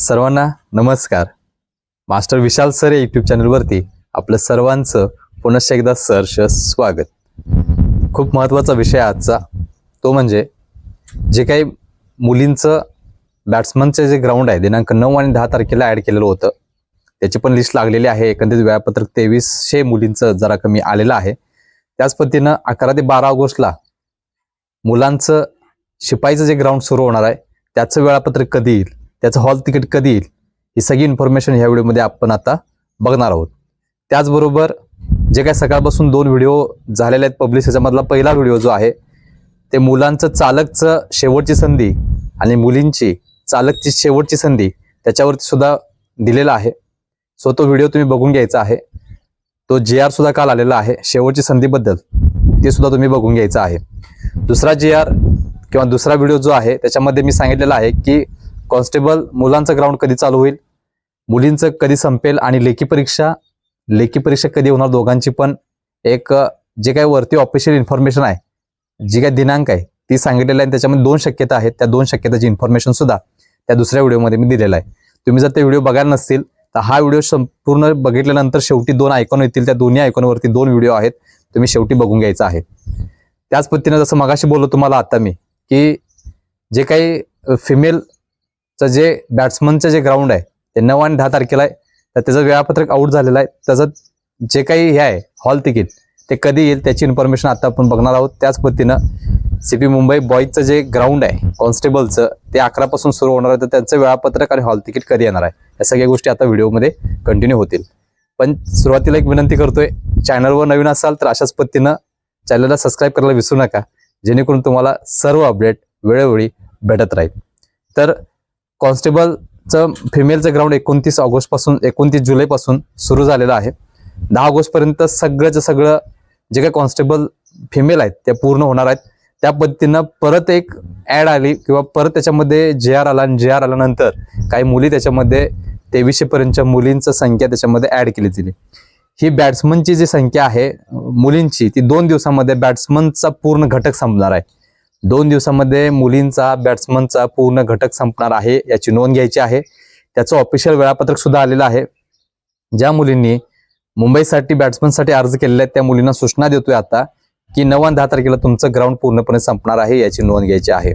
सर्वांना नमस्कार. Master Vishal sir या यूट्यूब चॅनलवरती आपलं सर्वांचं पुनश्च एकदा सहर्ष स्वागत. खूप महत्त्वाचा विषय आजचा तो म्हणजे जे काही मुलींचं बॅट्समनचं जे ग्राउंड आहे दिनांक नऊ आणि दहा तारखेला ॲड केलेलं होतं त्याची पण लिस्ट लागलेली आहे. एकंदरीत वेळापत्रक तेवीसशे मुलींचं जरा कमी आलेलं आहे. त्याच पद्धतीनं अकरा ते बारा ऑगस्टला मुलांचं शिपाईचं जे ग्राउंड सुरू होणार आहे त्याचं वेळापत्रक कधी येईल? त्याचं हॉल तिकीट कधी येईल ही सगळी इन्फॉर्मेशन ह्या व्हिडिओमध्ये आपण आता बघणार आहोत. त्याचबरोबर जे काय सकाळपासून दोन व्हिडिओ झालेले आहेत पब्लिश ह्याच्यामधला पहिला व्हिडिओ जो आहे ते मुलांचं चालकचं शेवटची संधी आणि मुलींची चालकची शेवटची संधी त्याच्यावरती सुद्धा दिलेला आहे. सो तो व्हिडिओ तुम्ही बघून घ्यायचा आहे. तो जे आर सुद्धा काल आलेला आहे शेवटची संधीबद्दल ते सुद्धा तुम्ही बघून घ्यायचं आहे. दुसरा जे आर किंवा दुसरा व्हिडिओ जो आहे त्याच्यामध्ये मी सांगितलेला आहे की कॉन्स्टेबल मुलांचं ग्राउंड कधी चालू होईल? मुलींचं कधी संपेल आणि लेखी परीक्षा? लेखी परीक्षा कधी होणार दोघांची पण? एक जे काही वरती ऑफिशियल इन्फॉर्मेशन आहे जी काही दिनांक आहे ती सांगितलेली आहे त्याच्यामध्ये दोन शक्यता आहेत. त्या दोन शक्यताची इन्फॉर्मेशन सुद्धा त्या दुसऱ्या व्हिडिओमध्ये मी दिलेला आहे. तुम्ही जर ते व्हिडिओ बघायला नसतील तर हा व्हिडिओ संपूर्ण बघितल्यानंतर शेवटी दोन आयकॉन येतील. त्या दोन्ही आयकॉनवरती दोन व्हिडिओ आहेत. तुम्ही शेवटी बघून घ्यायचा आहे. त्याच पद्धतीनं जसं मगाशी बोललो तुम्हाला आता मी की जे काही फिमेल चं जे बॅट्समनचं जे ग्राउंड आहे ते नऊ आणि दहा तारखेला आहे तर त्याचं वेळापत्रक आऊट झालेलं आहे. त्याचं जे काही हे आहे हॉल तिकीट ते कधी येईल त्याची इन्फॉर्मेशन आता आपण बघणार आहोत. त्याच पद्धतीनं सीपी मुंबई बॉईजचं जे ग्राउंड आहे कॉन्स्टेबलचं ते अकरापासून सुरू होणार आहे तर त्यांचं वेळापत्रक आणि हॉल तिकीट कधी येणार आहे या सगळ्या गोष्टी आता व्हिडिओमध्ये कंटिन्यू होतील. पण सुरुवातीला एक विनंती करतोय चॅनलवर नवीन असाल तर अशाच पद्धतीनं चॅनलला सबस्क्राईब करायला विसरू नका जेणेकरून तुम्हाला सर्व अपडेट वेळोवेळी भेटत राहील. तर कॉन्स्टेबलचं फिमेलचं ग्राउंड एकोणतीस ऑगस्टपासून एकोणतीस जुलैपासून सुरू झालेलं आहे. दहा ऑगस्टपर्यंत सगळंचं सगळं जे काही कॉन्स्टेबल फिमेल आहेत त्या पूर्ण होणार आहेत. त्या पद्धतीनं परत एक ॲड आली किंवा परत त्याच्यामध्ये जे आर आला आणि जे आर आल्यानंतर काही मुली त्याच्यामध्ये तेवीसशेपर्यंतच्या मुलींचं संख्या त्याच्यामध्ये ॲड केली गेली ही बॅट्समनची जी संख्या आहे मुलींची ती दोन दिवसामध्ये बॅट्समनचा पूर्ण घटक संपणार आहे. दोन दिवसामध्ये मुलींचा बॅट्समनचा पूर्ण घटक संपणार आहे याची नोंद घ्यायची आहे. त्याचं ऑफिशियल वेळापत्रक सुद्धा आलेलं आहे. ज्या मुलींनी मुंबईसाठी बॅट्समनसाठी अर्ज केलेले आहेत त्या मुलींना सूचना देतोय आता की नऊ आणि दहा तारखेला तुमचं ग्राउंड पूर्णपणे संपणार आहे याची नोंद घ्यायची आहे.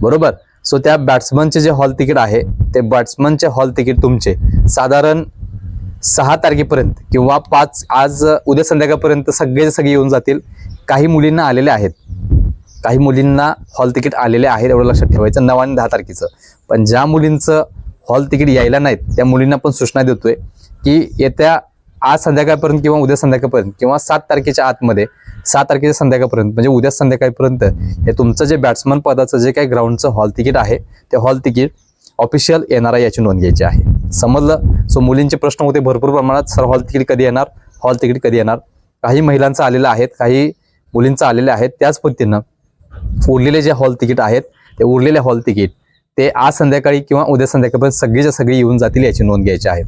बरोबर? सो त्या बॅट्समनचे जे हॉल तिकीट आहे ते बॅट्समनचे हॉल तिकीट तुमचे. साधारण सहा तारखेपर्यंत किंवा पाच आज उद्या संध्याकाळपर्यंत सगळे सगळे येऊन जातील. काही मुलींना आलेले आहेत. काही मुलींना हॉल तिकीट आलेले आहेत एवढं लक्षात ठेवायचं नऊ आणि दहा तारखेचं. पण ज्या मुलींचं हॉल तिकीट यायला नाहीत त्या मुलींना पण सूचना देतोय की येत्या आज संध्याकाळपर्यंत किंवा उद्या संध्याकाळपर्यंत किंवा सात तारखेच्या आतमध्ये सात तारखेच्या संध्याकाळपर्यंत म्हणजे उद्या संध्याकाळपर्यंत हे तुमचं जे बॅट्समन पदाचं जे काही ग्राउंडचं हॉल तिकीट आहे ते हॉल तिकीट ऑफिशियल येणार आहे याची नोंद घ्यायची आहे. समजलं? सो मुलींचे प्रश्न होते भरपूर प्रमाणात सर हॉल तिकीट कधी येणार? हॉल तिकीट कधी येणार? काही महिलांचं आलेलं आहेत काही मुलींचं आलेलं आहेत त्याच पद्धतीनं उरलेले जे हॉल तिकीट आहेत ते उरलेले हॉल तिकीट ते आज संध्याकाळी किंवा उद्या संध्याकाळपर्यंत सगळेच्या सगळी येऊन जातील याची नोंद घ्यायची आहे.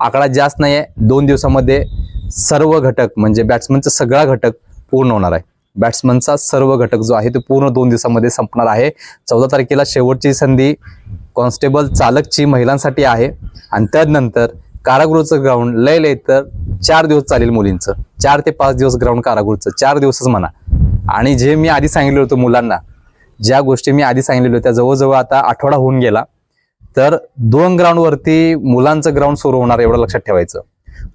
आकडा जास्त नाही आहे दोन दिवसामध्ये सर्व घटक म्हणजे बॅट्समनचा सगळा घटक पूर्ण होणार आहे. बॅट्समनचा सर्व घटक जो आहे तो पूर्ण दोन दिवसामध्ये संपणार आहे. चौदा तारखेला शेवटची संधी कॉन्स्टेबल चालकची महिलांसाठी आहे. आणि त्यानंतर कारागृहाचं ग्राउंड लय लय तर चार दिवस चालेल मुलींचं. चार ते पाच दिवस ग्राउंड कारागृहाचं. चार दिवसच म्हणा. आणि जे मी आधी सांगितलं होतं मुलांना ज्या गोष्टी मी आधी सांगितलेल्या होत्या जवळजवळ आता आठवडा होऊन गेला तर दोन ग्राउंडवरती मुलांचं ग्राउंड सुरू होणार एवढं लक्षात ठेवायचं.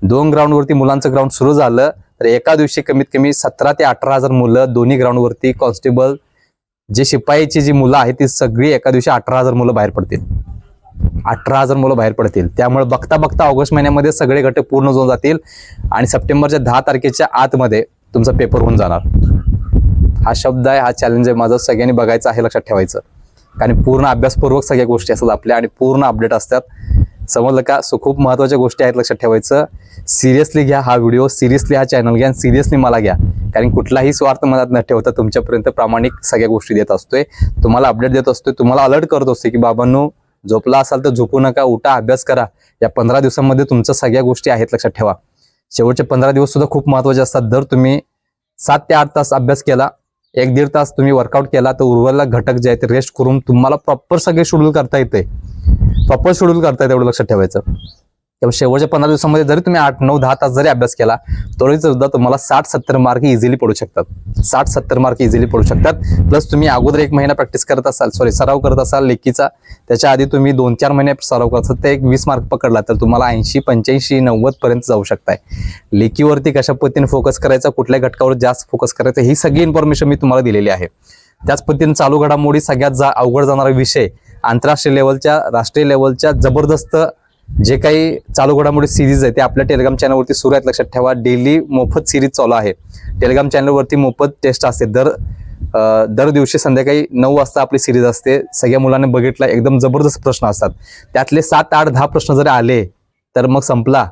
दोन ग्राउंडवरती मुलांचं ग्राउंड सुरू झालं तर एका दिवशी कमीत कमी सतरा ते अठरा हजार मुलं दोन्ही ग्राउंडवरती कॉन्स्टेबल जे शिपाईची जी मुलं आहेत ती सगळी एका दिवशी अठरा हजार मुलं बाहेर पडतील. अठरा हजार मुलं बाहेर पडतील. त्यामुळे बघता बघता ऑगस्ट महिन्यामध्ये सगळे घटक पूर्ण होऊन जातील आणि सप्टेंबरच्या दहा तारखेच्या आतमध्ये तुमचा पेपर होऊन जाणार. हा शब्द आहे हा चॅलेंज आहे माझा. सगळ्यांनी बघायचं आहे लक्षात ठेवायचं. कारण पूर्ण अभ्यासपूर्वक सगळ्या गोष्टी असतात आपल्या आणि पूर्ण अपडेट असतात. समजलं का? सो खूप महत्त्वाच्या गोष्टी आहेत लक्षात ठेवायचं. सिरियसली घ्या हा व्हिडिओ सिरियसली हा चॅनल घ्या आणि सिरियसली मला घ्या. कारण कुठलाही स्वार्थ मनात न ठेवता तुमच्यापर्यंत प्रामाणिक सगळ्या गोष्टी देत असतोय. तुम्हाला अपडेट देत असतोय. तुम्हाला अलर्ट करत असतोय की बाबांनो झोपला असाल तर झोपू नका उठा अभ्यास करा. या पंधरा दिवसांमध्ये तुमच्या सगळ्या गोष्टी आहेत लक्षात ठेवा. शेवटचे पंधरा दिवस सुद्धा खूप महत्त्वाचे असतात. जर तुम्ही सात ते आठ तास अभ्यास केला एक दीड तास तुम्ही वर्कआउट केला तर उर्वरला घटक जे आहेत ते रेस्ट करून तुम्हाला प्रॉपर सगळे शेड्यूल करता येते. प्रॉपर शेड्यूल करता येते एवढं लक्षात ठेवायचं. त्यामुळे शेवटच्या पंधरा दिवसामध्ये जरी तुम्ही आठ नऊ दहा तास जरी अभ्यास केला तरी सुद्धा तुम्हाला साठ सत्तर मार्क इझिली पडू शकतात. साठ सत्तर मार्क इझिली पडू शकतात. प्लस तुम्ही अगोदर एक महिना प्रॅक्टिस करत असाल सॉरी सराव करत असाल लेखीचा त्याच्या आधी तुम्ही दोन चार महिने सराव करत असाल ते एक वीस मार्क पकडला तर तुम्हाला ऐंशी पंच्याऐंशी नव्वद पर्यंत जाऊ शकताय. लेखीवरती कशा पद्धतीने फोकस करायचा कुठल्या घटकावर जास्त फोकस करायचा ही सगळी इन्फॉर्मेशन मी तुम्हाला दिलेली आहे. त्याच पद्धतीने चालू घडामोडी सगळ्यात जा अवघड जाणारा विषय आंतरराष्ट्रीय लेवलच्या राष्ट्रीय लेवलच्या जबरदस्त जे काही चालू घडामोडी सिरीज आहे ते आपल्या टेलिग्राम चॅनलवरती सुरू आहेत. लक्षात ठेवा डेली मोफत सिरीज चालू आहे. टेलिग्राम चॅनलवरती मोफत टेस्ट असते. दर दर दिवशी संध्याकाळी नऊ वाजता आपली सिरीज असते. सगळ्या मुलांनी बघितला एकदम जबरदस्त प्रश्न असतात. त्यातले सात आठ दहा प्रश्न जरी आले तर मग संपला.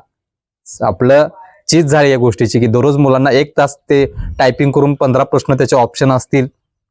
आपलं चीज झाली या गोष्टीची की दररोज मुलांना एक तास ते टायपिंग करून पंधरा प्रश्न त्याचे ऑप्शन असतील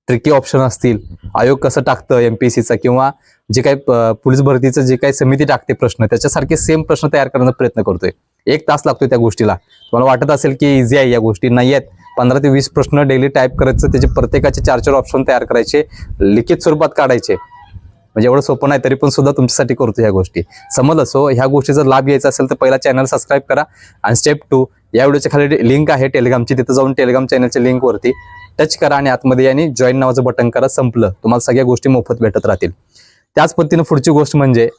ट्रिकी ऑप्शन असतील. आयोग कसं टाकतं एमपीसीचा किंवा जे काही पोलीस भरतीचं जे काही समिती टाकते प्रश्न त्याच्यासारखे सेम प्रश्न तयार करण्याचा प्रयत्न करतोय. एक तास लागतोय त्या गोष्टीला. तुम्हाला वाटत असेल की इझी आहे या गोष्टी नाही आहेत. पंधरा ते वीस प्रश्न डेली टाईप करायचं त्याचे प्रत्येकाचे चार चार ऑप्शन तयार करायचे लिखित स्वरूपात काढायचे. म्हणजे एवढं सोपं नाही तरी पण सुद्धा तुमच्यासाठी करतो ह्या गोष्टी. समजलं? सो ह्या गोष्टीचा लाभ घ्यायचा असेल तर पहिला चॅनल सबस्क्राईब करा. आणि स्टेप टू या व्हिडिओच्या खाली लिंक आहे टेलिग्रामची तिथं जाऊन टेलिग्राम चॅनलच्या लिंकवरती टच करा आणि आतमध्ये आणि जॉईन नावाचं बटन करा संपलं. तुम्हाला सगळ्या गोष्टी मोफत भेटत राहतील. त्याच पद्धतीनं पुढची गोष्ट म्हणजे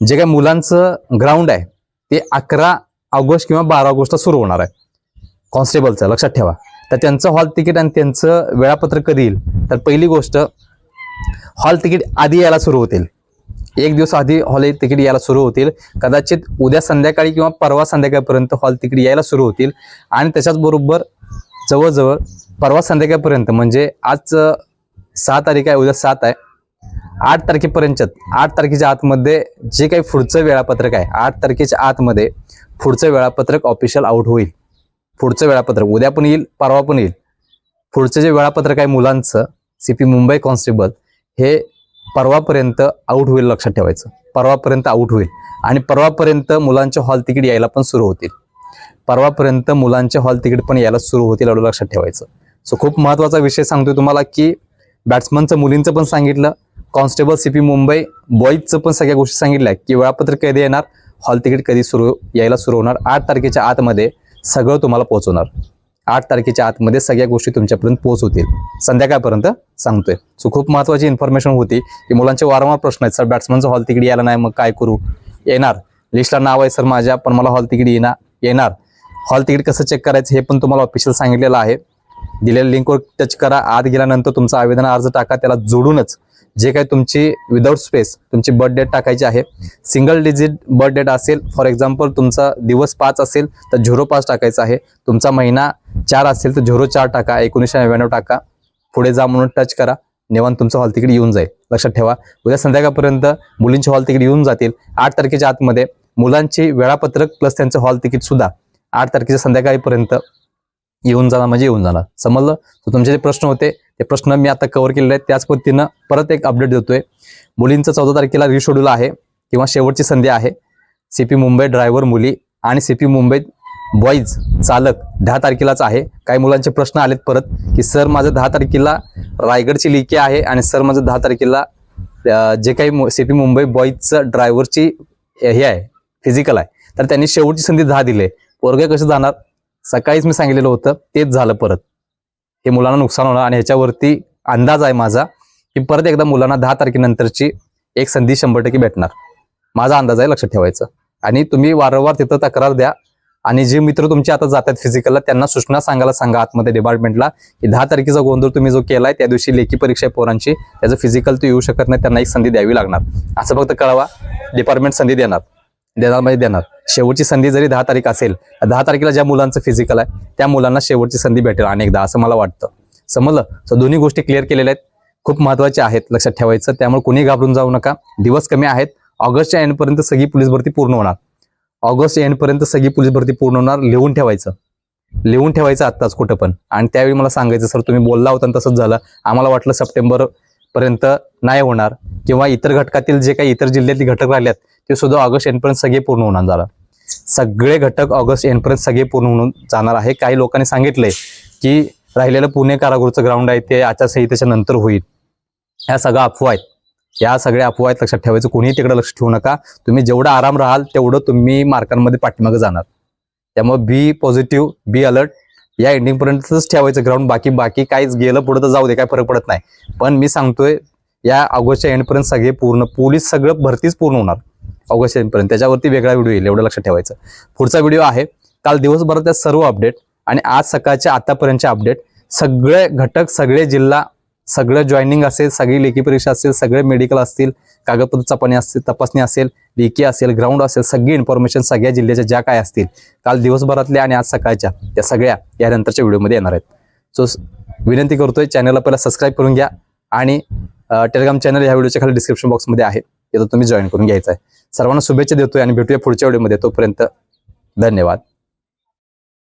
जे काही मुलांचं ग्राउंड आहे ते अकरा ऑगस्ट किंवा बारा ऑगस्टला सुरू होणार आहे. कॉन्स्टेबलचं लक्षात ठेवा. तर त्यांचं हॉल तिकीट आणि त्यांचं वेळापत्रक कधी येईल? तर पहिली गोष्ट हॉल तिकीट आधी यायला सुरू होतील. एक दिवस आधी हॉल तिकीट यायला सुरू होतील. कदाचित उद्या संध्याकाळी किंवा परवा संध्याकाळपर्यंत हॉल तिकीट यायला सुरू होतील. आणि त्याच्याचबरोबर जवळजवळ परवा संध्याकाळपर्यंत म्हणजे आज सहा तारीख आहे उद्या सात आहे. आठ तारखेपर्यंत आठ तारखेच्या आतमध्ये जे काही पुढचं वेळापत्रक आहे आठ तारखेच्या आतमध्ये पुढचं वेळापत्रक ऑफिशियल आउट होईल. पुढचं वेळापत्रक उद्या पण येईल परवा पण येईल. पुढचं जे वेळापत्रक आहे मुलांचं सीपी मुंबई कॉन्स्टेबल हे परवापर्यंत आउट होईल लक्षात ठेवायचं. परवापर्यंत आउट होईल. आणि परवापर्यंत मुलांचे हॉल तिकीट यायला पण सुरू होतील. परवापर्यंत मुलांचे हॉल तिकीट पण यायला सुरू होतील एवढं लक्षात ठेवायचं. सो खूप महत्त्वाचा विषय सांगतोय तुम्हाला की बॅट्समनचं मुलींचं पण सांगितलं कॉन्स्टेबल सीपी मुंबई बॉईजचं पण सगळ्या गोष्टी सांगितल्या की वेळापत्रक कधी येणार? हॉल तिकीट कधी सुरू यायला सुरू होणार? आठ तारखेच्या आतमध्ये सगळं तुम्हाला पोहोचवणार. आठ तारखेच्या आतमध्ये सगळ्या गोष्टी तुमच्यापर्यंत पोहोचवतील. संध्याकाळपर्यंत सांगतोय. सो खूप महत्वाची इन्फॉर्मेशन होती की मुलांचे वारंवार प्रश्न आहेत. सर बॅट्समनचं हॉल तिकीट यायला नाही मग काय करू? येणार. लिस्टला नाव आहे सर माझ्या पण मला हॉल तिकीट येणार येणार. हॉल तिकीट कसं चेक करायचं हे पण तुम्हाला ऑफिशियल सांगितलेलं आहे. दिलेल्या लिंकवर टच करा. आत गेल्यानंतर तुमचा आवेदन अर्ज टाका त्याला जोडूनच जे काही तुमची विदाउट स्पेस तुमची बर्थ डेट टाकायची आहे. सिंगल डिजिट बर्थ डेट असेल फॉर एक्झाम्पल तुमचा दिवस पाच असेल तर झिरो पाच टाकायचा आहे. तुमचा महिना चार असेल तर झिरो चार टाका एकोणीसशे नव्याण्णव टाका. पुढे जा म्हणून टच करा. निवांत तुमचं हॉल तिकीट येऊन जाईल. लक्षात ठेवा. उद्या संध्याकाळपर्यंत मुलींचे हॉल तिकीट येऊन जातील. आठ तारखेच्या आतमध्ये मुलांची वेळापत्रक प्लस त्यांचं हॉल तिकीट सुद्धा आठ तारखेच्या संध्याकाळीपर्यंत येऊन जाणार म्हणजे येऊन जाणार. समजलं? तर तुमचे जे प्रश्न होते ते प्रश्न मी आता कव्हर केलेले आहेत. त्याच पद्धतीनं परत एक अपडेट देतोय. मुलींचं चौदा तारखेला रिशेड्यूल आहे किंवा शेवटची संधी आहे. सीपी मुंबई ड्रायव्हर मुली आणि सीपी मुंबईत बॉईज चालक दहा तारखेलाच आहे. काही मुलांचे प्रश्न आलेत परत की सर माझं दहा तारखेला रायगडची लिखी आहे आणि सर माझं दहा तारखेला जे काही सीपी मुंबई बॉईजचं ड्रायव्हरची हे आहे फिजिकल आहे. तर त्यांनी शेवटची संधी दहा दिले वर्ग कसं जाणार? सकाळीच मी सांगितलेलं होतं. तेच झालं परत. हे मुलांना नुकसान होणार आणि ह्याच्यावरती अंदाज आहे माझा की परत एकदा मुलांना दहा तारखेनंतरची एक संधी शंभर टक्के भेटणार. माझा अंदाज आहे लक्षात ठेवायचं. आणि तुम्ही वारंवार तिथं तक्रार द्या. आणि जे मित्र तुमचे आता जातात फिजिकलला त्यांना सूचना सांगायला सांगा आतमध्ये डिपार्टमेंटला की दहा तारखेचा गोंधळ तुम्ही जो केलाय त्या दिवशी लेखी परीक्षा आहे पोरांची. त्याचं फिजिकल तो येऊ शकत नाही त्यांना एक संधी द्यावी लागणार. असं फक्त कळवा. डिपार्टमेंट संधी देणार. देणार म्हणजे देणार. शेवटची संधी जरी दहा तारीख असेल दहा तारखेला ज्या मुलांचं फिजिकल आहे त्या मुलांना शेवटची संधी भेटेल अनेकदा असं मला वाटतं. समजलं? सो दोन्ही गोष्टी क्लिअर केलेल्या आहेत. खूप महत्त्वाच्या आहेत लक्षात ठेवायचं. त्यामुळे कुणी घाबरून जाऊ नका. दिवस कमी आहेत. ऑगस्टच्या एंडपर्यंत सगळी पोलीस भरती पूर्ण होणार. ऑगस्ट एंडपर्यंत सगळी पोलीस भरती पूर्ण होणार लिहून ठेवायचं. लिहून ठेवायचं आत्ताच कुठं पण. आणि त्यावेळी मला सांगायचं सर तुम्ही बोलला होता आणि तसंच झालं. आम्हाला वाटलं सप्टेंबर पर्यंत नाही होणार. किंवा इतर घटकातील जे काही इतर जिल्ह्यातले घटक राहिल्यात ते सुद्धा ऑगस्ट एंडपर्यंत सगळे पूर्ण होणार झालं. सगळे घटक ऑगस्ट एंडपर्यंत सगळे पूर्ण होऊन जाणार आहे. काही लोकांनी सांगितलंय की राहिलेलं पुणे कारागृहचं ग्राउंड आहे ते आचारसंहितेच्या नंतर होईल. ह्या सगळ्या अफवा आहेत. या सगळ्या अफवा आहेत लक्षात ठेवायचं. कोणीही तिकडे लक्ष ठेवू नका. तुम्ही जेवढं आराम राहाल तेवढं तुम्ही मार्कांमध्ये पाठीमागे जाणार. त्यामुळे बी पॉझिटिव्ह बी अलर्ट या एंडिंगपर्यंतच ठेवायचं ग्राउंड बाकी बाकी काहीच गेलं पुढे तर जाऊ दे काय फरक पडत नाही. पण मी सांगतोय या ऑगस्टच्या एंडपर्यंत सगळे पूर्ण पोलीस सगळं भरतीच पूर्ण होणार. ऑगस्ट पर्यंत त्याच्यावरती वेगळा व्हिडिओ येईल एवढं लक्षात ठेवायचं. पुढचा व्हिडिओ आहे काल दिवसभरात सर्व अपडेट आणि आज सकाळच्या आतापर्यंतचे अपडेट सगळे घटक सगळे जिल्हा सगळं जॉईनिंग असेल सगळी लेखी परीक्षा असेल सगळे मेडिकल असतील कागदपत्र तपासणी असतील तपासणी असेल लेखी असेल ग्राउंड असेल सगळी इन्फॉर्मेशन सगळ्या जिल्ह्याच्या ज्या काय असतील काल दिवसभरातल्या आणि आज सकाळच्या त्या सगळ्या या नंतरच्या व्हिडिओमध्ये येणार आहेत. सो विनंती करतोय चॅनलला पहिला सबस्क्राईब करून घ्या आणि टेलिग्राम चॅनल ह्या व्हिडिओच्या खाली डिस्क्रिप्शन बॉक्समध्ये आहे. येतो तुम्ही जॉईन करून घ्यायचं आहे. सर्वांना शुभेच्छा देतोय आणि भेटूया पुढच्या व्हिडिओमध्ये तोपर्यंत धन्यवाद.